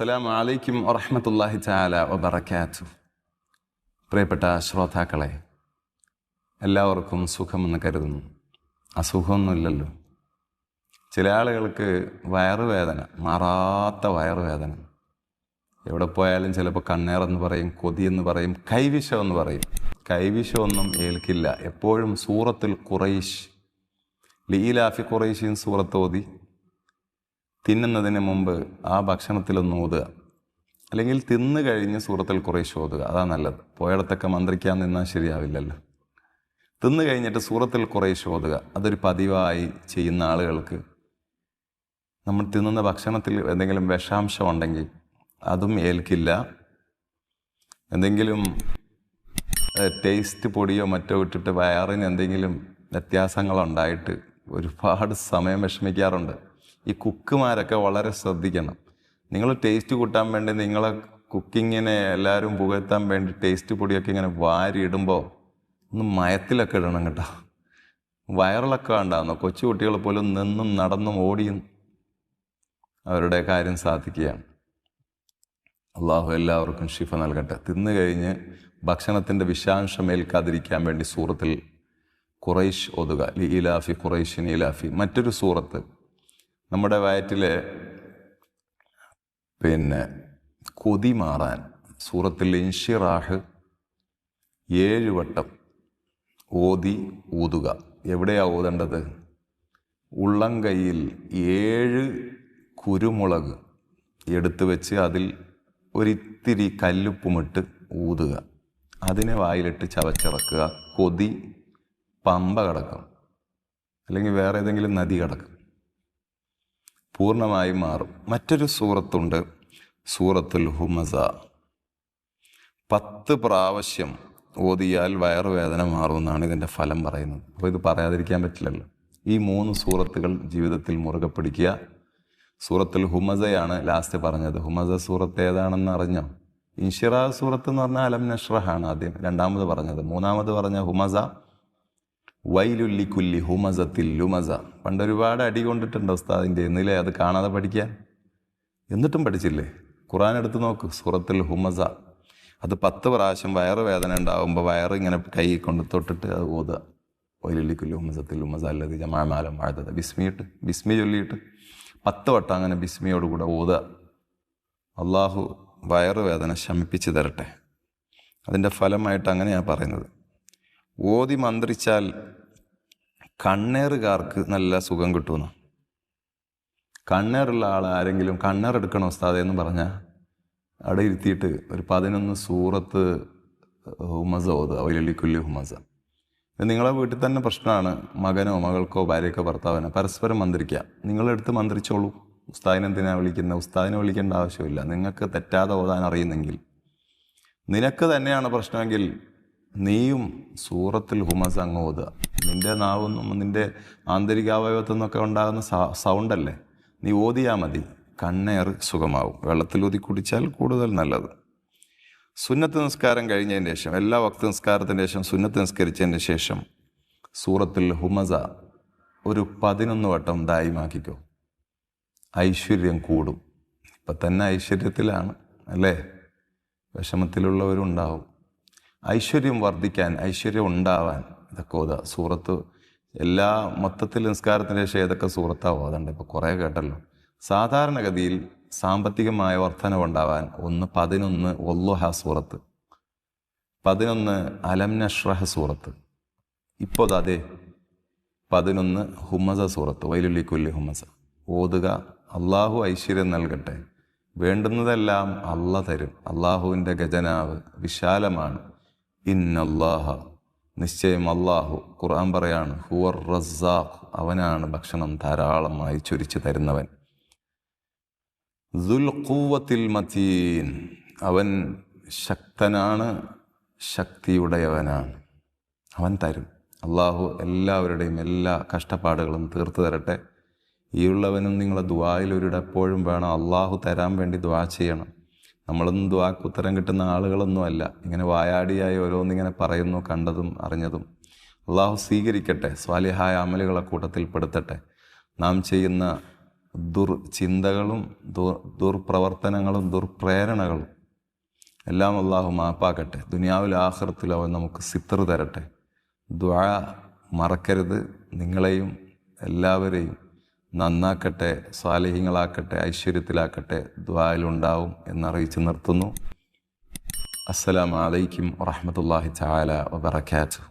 അസ്സലാമു അലൈക്കും വറഹമത്തല്ലാഹി തആല വബർക്കാത്തു പ്രിയപ്പെട്ട ശ്രോതാക്കളെ എല്ലാവർക്കും സുഖമെന്ന് കരുതുന്നു. അസുഖമൊന്നുമില്ലല്ലോ. ചില ആളുകൾക്ക് വയറുവേദന മാറാത്ത വയറുവേദന. എവിടെ പോയാലും ചിലപ്പോൾ കണ്ണേറെന്ന് പറയും കൊതിയെന്ന് പറയും കൈവിഷം എന്ന് പറയും. കൈവിഷമൊന്നും ഏൽക്കില്ല. എപ്പോഴും സൂറത്തിൽ കുറൈശ് ലീലാഫി കുറൈശിയും സൂറത്ത് ഓതി തിന്നുന്നതിന് മുമ്പ് ആ ഭക്ഷണത്തിലൊന്ന് ഓതുക അല്ലെങ്കിൽ തിന്നു കഴിഞ്ഞ് സൂറത്തിൽ കുറേ ഓതുക. അതാ നല്ലത്. പോയടത്തൊക്കെ മന്ത്രിക്കാൻ നിന്നാൽ ശരിയാവില്ലല്ലോ. തിന്നു കഴിഞ്ഞിട്ട് സൂറത്തിൽ കുറേ ഓതുക. അതൊരു പതിവായി ചെയ്യുന്ന ആളുകൾക്ക് നമ്മൾ തിന്നുന്ന ഭക്ഷണത്തിൽ എന്തെങ്കിലും വിഷാംശം ഉണ്ടെങ്കിൽ അതും ഏൽക്കില്ല. എന്തെങ്കിലും ടേസ്റ്റ് പൊടിയോ മറ്റോ ഇട്ടിട്ട് വയറിന് എന്തെങ്കിലും വ്യത്യാസങ്ങളുണ്ടായിട്ട് ഒരുപാട് സമയം വിഷമിക്കാറുണ്ട്. ഈ കുക്കുമാരൊക്കെ വളരെ ശ്രദ്ധിക്കണം. നിങ്ങൾ ടേസ്റ്റ് കൂട്ടാൻ വേണ്ടി നിങ്ങളെ കുക്കിങ്ങിനെ എല്ലാവരും പുകഴ്ത്താൻ വേണ്ടി ടേസ്റ്റ് പൊടിയൊക്കെ ഇങ്ങനെ വാരി ഇടുമ്പോൾ ഒന്ന് മയത്തിലൊക്കെ ഇടണം കേട്ടോ. വയറിളക്കം ഉണ്ടാകുന്നു കൊച്ചു കുട്ടികൾ പോലും നിന്നും നടന്നും ഓടിയും അവരുടെ കാര്യം സാധിക്കുകയാണ്. അള്ളാഹു എല്ലാവർക്കും ഷിഫ നൽകട്ടെ. തിന്നു കഴിഞ്ഞ് ഭക്ഷണത്തിന്റെ വിഷാംശം ഏൽക്കാതിരിക്കാൻ വേണ്ടി സൂറത്തിൽ ഖുറൈഷ് ഒതുക ലി ഇലാഫി കുറൈഷിൻ ഇലാഫി. മറ്റൊരു സൂറത്ത് നമ്മുടെ വയറ്റിൽ പിന്നെ കൊതി മാറാൻ സൂറത്തിൽ ഇൻഷിറാഹ് ഏഴ് വട്ടം ഓതി ഊതുക. എവിടെയാണ് ഓതേണ്ടത് ഉള്ളം കൈയിൽ ഏഴ് കുരുമുളക് എടുത്തു വെച്ച് അതിൽ ഒരിത്തിരി കല്ലുപ്പുമിട്ട് ഊതുക. അതിനെ വായിലിട്ട് ചവച്ചിറക്കുക. കൊതി പമ്പ കടക്കും. അല്ലെങ്കിൽ വേറെ ഏതെങ്കിലും നദി കിടക്കും. പൂർണമായും മാറും. മറ്റൊരു സൂറത്തുണ്ട് സൂറത്തുൽ ഹുമസ. പത്ത് പ്രാവശ്യം ഓതിയാൽ വയറുവേദന മാറുമെന്നാണ് ഇതിന്റെ ഫലം പറയുന്നത്. അപ്പോൾ ഇത് പറയാതിരിക്കാൻ പറ്റില്ലല്ലോ. ഈ മൂന്ന് സൂറത്തുകൾ ജീവിതത്തിൽ മുറുകെ പിടിക്കുക. സൂറത്തുൽ ഹുമസയാണ് ലാസ്റ്റ് പറഞ്ഞത്. ഹുമസ സൂറത്ത് ഏതാണെന്ന് അറിഞ്ഞോ? ഇൻഷിറ സൂറത്ത് എന്ന് പറഞ്ഞാൽ അലം നഷ്റഹാണ് ആദ്യം. രണ്ടാമത് പറഞ്ഞത്. മൂന്നാമത് പറഞ്ഞ ഹുമസ വൈലുല്ലി കുല്ലി ഹുമസത്തിൽ ലുമസ. പണ്ട് ഒരുപാട് അടി കൊണ്ടിട്ടുണ്ട് ഉസ്താദിന്റെ എന്നില്ലേ അത് കാണാതെ പഠിക്കാൻ. എന്നിട്ടും പഠിച്ചില്ലേ? ഖുറാൻ എടുത്ത് നോക്ക്. സുറത്തിൽ ഹുമസ. അത് പത്ത് പ്രാവശ്യം വയറ് വേദന ഉണ്ടാകുമ്പോൾ വയറ് ഇങ്ങനെ കൈ കൊണ്ട് തൊട്ടിട്ട് അത് ഓതുക വൈലുല്ലി കുല്ലി ഹുമസത്തിൽ ലുമസ അല്ലത് ജമാമാലം വാഴ്ത്തത് ബിസ്മിയിട്ട് ബിസ്മി ചൊല്ലിയിട്ട് പത്ത് വട്ടം അങ്ങനെ ബിസ്മിയോടുകൂടെ ഓതുക അള്ളാഹു വയറുവേദന ശമിപ്പിച്ച് തരട്ടെ. അതിന്റെ ഫലമായിട്ട് അങ്ങനെയാണ് പറയുന്നത്. ഓതി മന്ത്രിച്ചാൽ കണ്ണേറുകാർക്ക് നല്ല സുഖം കിട്ടുമെന്ന്? കണ്ണേറുള്ള ആൾ ആരെങ്കിലും കണ്ണേറെടുക്കണോ ഉസ്താദെ എന്ന് പറഞ്ഞാൽ അവിടെ ഇരുത്തിയിട്ട് ഒരു പതിനൊന്ന് സൂറത്ത് ഹുമസ ഓത് അവലി കുല്ലി ഹുമസ നിങ്ങളെ വീട്ടിൽ തന്നെ പ്രശ്നമാണ്. മകനോ മകൾക്കോ ഭാര്യക്കോ ഭർത്താവിനോ പരസ്പരം മന്ത്രിക്കുക. നിങ്ങളെടുത്ത് മന്ത്രിച്ചോളൂ. ഉസ്താദിനെ എന്തിനാ വിളിക്കുന്നത് ഉസ്താദിനെ വിളിക്കേണ്ട ആവശ്യമില്ല. നിങ്ങൾക്ക് തെറ്റാതെ ഓതാൻ അറിയുന്നെങ്കിൽ. നിനക്ക് തന്നെയാണ് പ്രശ്നമെങ്കിൽ നീയും സൂറത്തിൽ ഹുമസ് അങ്ങ് ഓതുക. നിന്റെ നാവൊന്നും നിന്റെ ആന്തരികാവയവത്തിൽ നിന്നൊക്കെ ഉണ്ടാകുന്ന സൗണ്ടല്ലേ നീ ഓതിയാൽ മതി. കണ്ണേർ സുഖമാവും. വെള്ളത്തിൽ ഊതി കുടിച്ചാൽ കൂടുതൽ നല്ലത്. സുന്നത്ത് നിസ്കാരം കഴിഞ്ഞതിന് ശേഷം എല്ലാ വക്ത നിസ്കാരത്തിന്റെ ശേഷം സുന്നത്ത് നിസ്കരിച്ചതിന് ശേഷം സൂറത്തിൽ ഹുമസ ഒരു പതിനൊന്ന് വട്ടം ദായിമാക്കിക്കോ. ഐശ്വര്യം കൂടും. ഇപ്പം തന്നെ ഐശ്വര്യത്തിലാണ് അല്ലേ? വിഷമത്തിലുള്ളവരുണ്ടാവും. ഐശ്വര്യം വർദ്ധിക്കാൻ ഐശ്വര്യം ഉണ്ടാവാൻ ഇതൊക്കെ ഓതുക സൂറത്ത് എല്ലാ മൊത്തത്തിൽ നിസ്കാരത്തിന്റെ ശേഷം ഏതൊക്കെ സൂറത്താണ് ഓതണ്ട്? ഇപ്പോൾ കുറേ കേട്ടല്ലോ. സാധാരണഗതിയിൽ സാമ്പത്തികമായ വർധനവുണ്ടാവാൻ ഒന്ന് പതിനൊന്ന് ഒല്ലുഹ സൂറത്ത്. പതിനൊന്ന് അലം നഷ്റഹ സൂറത്ത്. ഇപ്പോൾ അതെ പതിനൊന്ന് ഹുമസ സൂറത്ത്. കൊല്ലി ഹുമസ. ഓതുക അള്ളാഹു ഐശ്വര്യം നൽകട്ടെ. വേണ്ടുന്നതെല്ലാം അല്ല തരും. അള്ളാഹുവിന്റെ ഗജനാവ് വിശാലമാണ്. ഇന്നല്ലാഹ. നിശ്ചയം അള്ളാഹു ഖുർആൻ പറയാണ് ഹുവർ റസാഖ് അവനാണ് ഭക്ഷണം ധാരാളമായി ചൊരിച്ചു തരുന്നവൻ. ദുൽഖൂവത്തിൽ മതീൻ. അവൻ ശക്തനാണ് ശക്തിയുടയവനാണ്. അവൻ തരും. അള്ളാഹു എല്ലാവരുടെയും എല്ലാ കഷ്ടപ്പാടുകളും തീർത്തു തരട്ടെ. ഈ ഉള്ളവനും നിങ്ങളെ ദ്വായിൽ എപ്പോഴും വേണം അള്ളാഹു തരാൻ വേണ്ടി ദ്വാ ചെയ്യണം. നമ്മളൊന്നും ദ്വാക്ക് ഉത്തരം കിട്ടുന്ന ആളുകളൊന്നും അല്ല ഇങ്ങനെ വായാടിയായി ഓരോന്നിങ്ങനെ പറയുന്നു കണ്ടതും അറിഞ്ഞതും. അള്ളാഹു സ്വീകരിക്കട്ടെ സ്വാലിഹായ അമലുകളെ കൂട്ടത്തിൽപ്പെടുത്തട്ടെ നാം ചെയ്യുന്ന ദുർ ചിന്തകളും ദുർ ദുർപ്രവർത്തനങ്ങളും ദുർപ്രേരണകളും എല്ലാം അള്ളാഹു മാപ്പാക്കട്ടെ. ദുനിയാവിൽ ആഹൃത്തിൽ അവൻ നമുക്ക് സിത്തർ തരട്ടെ. ദ്വാ മറക്കരുത്. നിങ്ങളെയും എല്ലാവരെയും നന്നാക്കട്ടെ സ്വാലഹ്യങ്ങളാക്കട്ടെ ഐശ്വര്യത്തിലാക്കട്ടെ ദ്വായിലുണ്ടാവും എന്നറിയിച്ച് നിർത്തുന്നു. അസ്സലാമു അലൈക്കും വറഹ്മത്തുള്ളാഹി തആല വബറകാതുഹു.